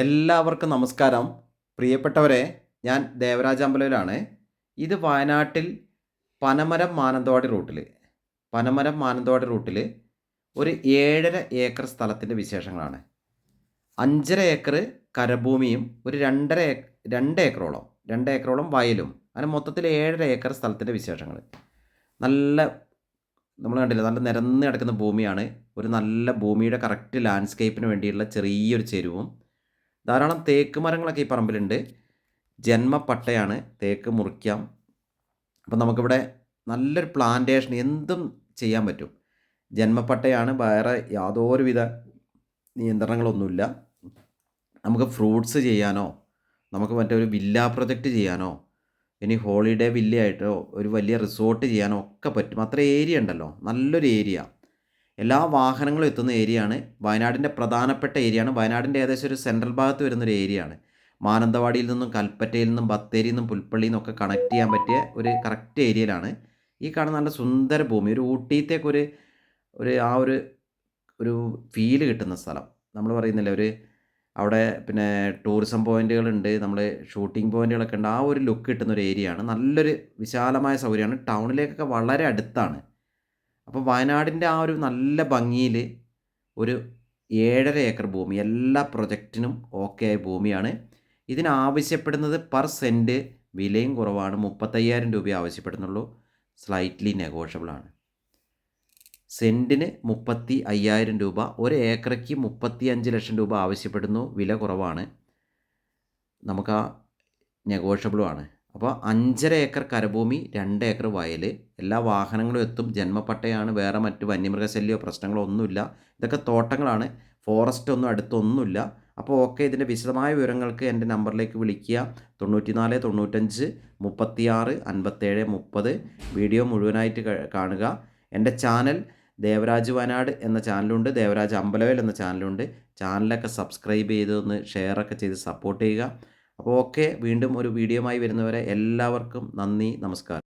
എല്ലാവർക്കും നമസ്കാരം. പ്രിയപ്പെട്ടവരെ ഞാൻ ദേവരാജ അമ്പലയിലാണ് ഇത് വയനാട്ടിൽ പനമരം മാനന്തവാടി റൂട്ടിൽ പനമരം മാനന്തവാടി റൂട്ടിൽ ഒരു ഏഴര ഏക്കർ സ്ഥലത്തിന്റെ വിശേഷങ്ങളാണ്. അഞ്ചര ഏക്കർ കരഭൂമിയും ഒരു രണ്ടര രണ്ട് ഏക്കറോളം രണ്ട് ഏക്കറോളം വയലും. അങ്ങനെ മൊത്തത്തിൽ ഏഴര ഏക്കർ സ്ഥലത്തിന്റെ വിശേഷങ്ങൾ നല്ല നമ്മൾ കണ്ടില്ല നല്ല നിരന്ന് കിടക്കുന്ന ഭൂമിയാണ്. ഒരു നല്ല ഭൂമിയുടെ കറക്റ്റ് ലാൻഡ്സ്കേപ്പിന് വേണ്ടിയുള്ള ചെറിയൊരു ചെരുവും. ധാരാളം തേക്ക് മരങ്ങളൊക്കെ ഈ പറമ്പിലുണ്ട്. ജന്മപ്പട്ടയാണ് തേക്ക് മുറിക്കാം. അപ്പം നമുക്കിവിടെ നല്ലൊരു പ്ലാന്റേഷൻ എന്തും ചെയ്യാൻ പറ്റും. ജന്മപ്പട്ടയാണ് വേറെ യാതൊരുവിധ നിയന്ത്രണങ്ങളൊന്നുമില്ല. നമുക്ക് ഫ്രൂട്ട്സ് ചെയ്യാനോ നമുക്ക് മറ്റൊരു വില്ല പ്രൊജക്റ്റ് ചെയ്യാനോ ഇനി ഹോളിഡേ വില്ലയായിട്ടോ ഒരു വലിയ റിസോർട്ട് ചെയ്യാനോ ഒക്കെ പറ്റും. അത്ര ഏരിയ ഉണ്ടല്ലോ. നല്ലൊരു ഏരിയ. എല്ലാ വാഹനങ്ങളും എത്തുന്ന ഏരിയയാണ്. വയനാടിന്റെ പ്രധാനപ്പെട്ട ഏരിയയാണ്. വയനാടിന്റെ ഏകദേശം ഒരു സെൻട്രൽ ഭാഗത്ത് വരുന്നൊരു ഏരിയയാണ്. മാനന്തവാടിയിൽ നിന്നും കൽപ്പറ്റയിൽ നിന്നും ബത്തേരിയിൽ നിന്നും പുൽപ്പള്ളിയിൽ നിന്നൊക്കെ കണക്ട് ചെയ്യാൻ പറ്റിയ ഒരു കറക്റ്റ് ഏരിയയിലാണ്. ഈ കാണുന്ന നല്ല സുന്ദര ഭൂമി ഒരു ഊട്ടിയത്തേക്ക് ഒരു ഒരു ആ ഒരു ഒരു ഫീൽ കിട്ടുന്ന സ്ഥലം. നമ്മൾ പറയുന്നില്ല ഒരു അവിടെ പിന്നെ ടൂറിസം പോയിന്റുകളുണ്ട് നമ്മൾ ഷൂട്ടിംഗ് പോയിന്റുകളൊക്കെ ഉണ്ട്. ആ ഒരു ലുക്ക് കിട്ടുന്ന ഒരു ഏരിയയാണ്. നല്ലൊരു വിശാലമായ സൗകര്യമാണ്. ടൗണിലേക്കൊക്കെ വളരെ അടുത്താണ്. അപ്പോൾ വയനാടിന്റെ ആ ഒരു നല്ല ഭംഗിയിൽ ഒരു ഏഴര ഏക്കർ ഭൂമി എല്ലാ പ്രൊജക്റ്റിനും ഓക്കെ ആയ ഭൂമിയാണ്. ഇതിനാവശ്യപ്പെടുന്നത് പെർ സെന്റ് വിലയും കുറവാണ്. മുപ്പത്തയ്യായിരം രൂപ ആവശ്യപ്പെടുന്നുള്ളൂ. സ്ലൈറ്റ്ലി നെഗോഷ്യബിളാണ് സെന്റിന് മുപ്പത്തി അയ്യായിരം രൂപ ഒരു ഏക്കറയ്ക്ക് മുപ്പത്തി അഞ്ച് ലക്ഷം രൂപ ആവശ്യപ്പെടുന്നു. വില കുറവാണ്. നമുക്ക് ആ നെഗോഷ്യബിളും ആണ്. അപ്പോൾ അഞ്ചര ഏക്കർ കരഭൂമി രണ്ട് ഏക്കർ വയൽ എല്ലാ വാഹനങ്ങളും എത്തും ജന്മപ്പട്ടയാണ് വേറെ മറ്റ് വന്യമൃഗശല്യമോ പ്രശ്നങ്ങളോ ഒന്നുമില്ല. ഇതൊക്കെ തോട്ടങ്ങളാണ് ഫോറസ്റ്റ് ഒന്നും അടുത്തൊന്നുമില്ല. അപ്പോൾ ഓക്കെ ഇതിന്റെ വിശദമായ വിവരങ്ങൾക്ക് എന്റെ നമ്പറിലേക്ക് വിളിക്കുക. തൊണ്ണൂറ്റി നാല് തൊണ്ണൂറ്റഞ്ച് മുപ്പത്തിയാറ് അൻപത്തേഴ് മുപ്പത്. വീഡിയോ മുഴുവനായിട്ട് കാണുക. എന്റെ ചാനൽ ദേവരാജ് വയനാട് എന്ന ചാനലുണ്ട് ദേവരാജ് അമ്പലവേൽ എന്ന ചാനലുണ്ട്. ചാനലൊക്കെ സബ്സ്ക്രൈബ് ചെയ്തൊന്ന് ഷെയറൊക്കെ ചെയ്ത് സപ്പോർട്ട് ചെയ്യുക. അപ്പോൾ ഓക്കെ വീണ്ടും ഒരു വീഡിയോയുമായി വരുന്നവരെ എല്ലാവർക്കും നന്ദി നമസ്കാരം.